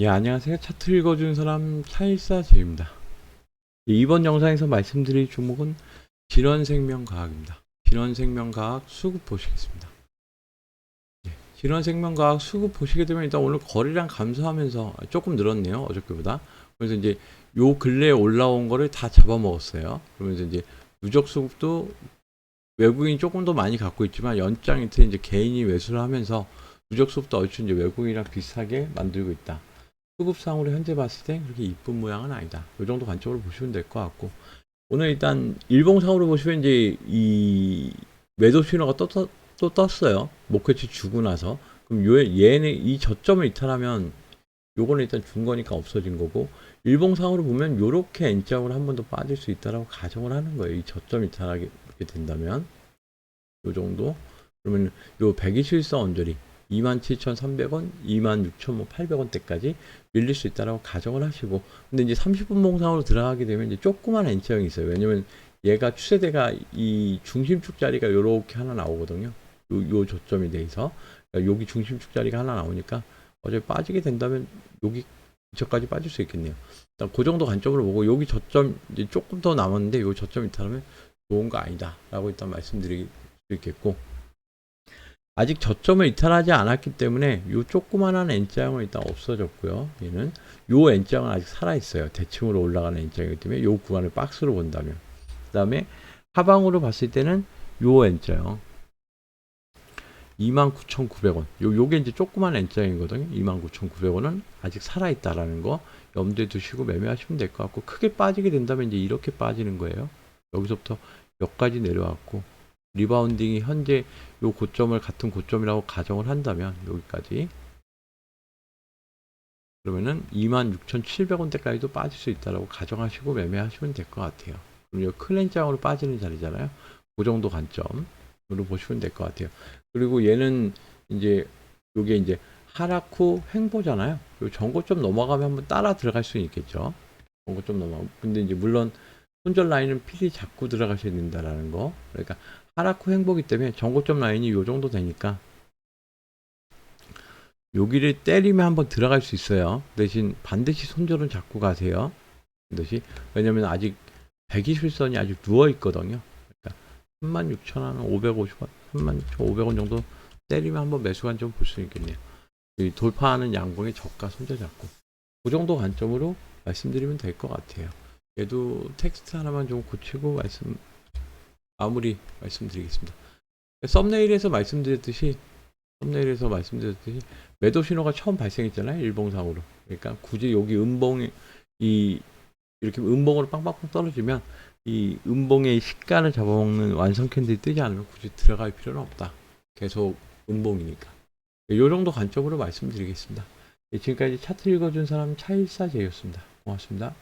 예, 안녕하세요. 차트 읽어준 사람 차일사제입니다. 예, 이번 영상에서 말씀드릴 종목은 질원생명과학입니다. 질원생명과학 수급 보시겠습니다. 예, 질원생명과학 수급 보시게 되면 일단 오늘 거래량 감소하면서 조금 늘었네요. 어저께보다. 그래서 이제 요 근래에 올라온 거를 다 잡아먹었어요. 그러면서 이제 누적 수급도 외국인이 조금 더 많이 갖고 있지만 연장 이틀 이제 개인이 매수를 하면서 누적 수급도 얼추 이제 외국인이랑 비슷하게 만들고 있다. 수급상으로 현재 봤을 때 그렇게 이쁜 모양은 아니다. 이 정도 관점으로 보시면 될 것 같고 오늘 일단 일봉상으로 보시면 이제 이 매도 신호가 또, 또, 또 떴어요. 목표치 주고 나서 그럼 요 얘네 이 저점을 이탈하면 요거는 일단 준 거니까 없어진 거고 일봉상으로 보면 요렇게 N자으로 한 번 더 빠질 수 있다라고 가정을 하는 거예요. 이 저점 이탈하게 된다면 요 정도 그러면 요 121선 언저리 27,300원, 26,800원대까지 밀릴 수 있다라고 가정을 하시고 근데 이제 30분 봉상으로 들어가게 되면 이제 조그만 N자형이 있어요. 왜냐면 얘가 추세대가 이 중심축 자리가 요렇게 하나 나오거든요. 요, 요 저점이 돼서 그러니까 여기 중심축 자리가 하나 나오니까 어차피 빠지게 된다면 여기 저까지 빠질 수 있겠네요. 일단 그 정도 관점으로 보고 여기 저점 이제 조금 더 남았는데 요 저점 이탈하면 좋은 거 아니다라고 일단 말씀드릴 수 있겠고 아직 저점을 이탈하지 않았기 때문에 요 조그만한 N자형은 일단 없어졌고요. 얘는 요 N자형은 아직 살아있어요. 대칭으로 올라가는 N자형이기 때문에 요 구간을 박스로 본다면 그 다음에 하방으로 봤을 때는 요 N자형 29,900원 요, 요게 이제 조그만 N자형이거든요. 29,900원은 아직 살아있다라는 거 염두에 두시고 매매하시면 될 것 같고 크게 빠지게 된다면 이제 이렇게 빠지는 거예요. 여기서부터 여기까지 내려왔고 리바운딩이 현재 요 고점을 같은 고점이라고 가정을 한다면 여기까지 그러면은 26,700원대까지도 빠질 수 있다라고 가정하시고 매매하시면 될 것 같아요. 그럼 요 클렌장으로 빠지는 자리잖아요. 그 정도 관점으로 보시면 될 것 같아요. 그리고 얘는 이제 요게 이제 하락 후 횡보잖아요. 요 전고점 넘어가면 한번 따라 들어갈 수 있겠죠. 전고점 넘어. 근데 이제 물론 손절 라인은 필히 잡고 들어가셔야 된다라는 거. 그러니까 하락 후 행보기 때문에 전고점 라인이 요 정도 되니까 여기를 때리면 한번 들어갈 수 있어요. 대신 반드시 손절은 잡고 가세요. 반드시 왜냐면 아직 120선이 아직 누워 있거든요. 그러니까 36,000원, 550원, 36,500원 정도 때리면 한번 매수 관점 볼수 있겠네요. 이 돌파하는 양봉의 저가 손절 잡고 그 정도 관점으로 말씀드리면 될 것 같아요. 얘도 텍스트 하나만 좀 고치고 말씀 마무리 말씀드리겠습니다. 썸네일에서 말씀드렸듯이 썸네일에서 말씀드렸듯이 매도 신호가 처음 발생했잖아요 일봉상으로. 그러니까 굳이 여기 음봉이 이 이렇게 음봉으로 빵빵빵 떨어지면 이 음봉의 식간을 잡아먹는 완성 캔들이 뜨지 않으면 굳이 들어갈 필요는 없다. 계속 음봉이니까. 이 정도 관점으로 말씀드리겠습니다. 예, 지금까지 차트 읽어준 사람 차일사제였습니다. 고맙습니다.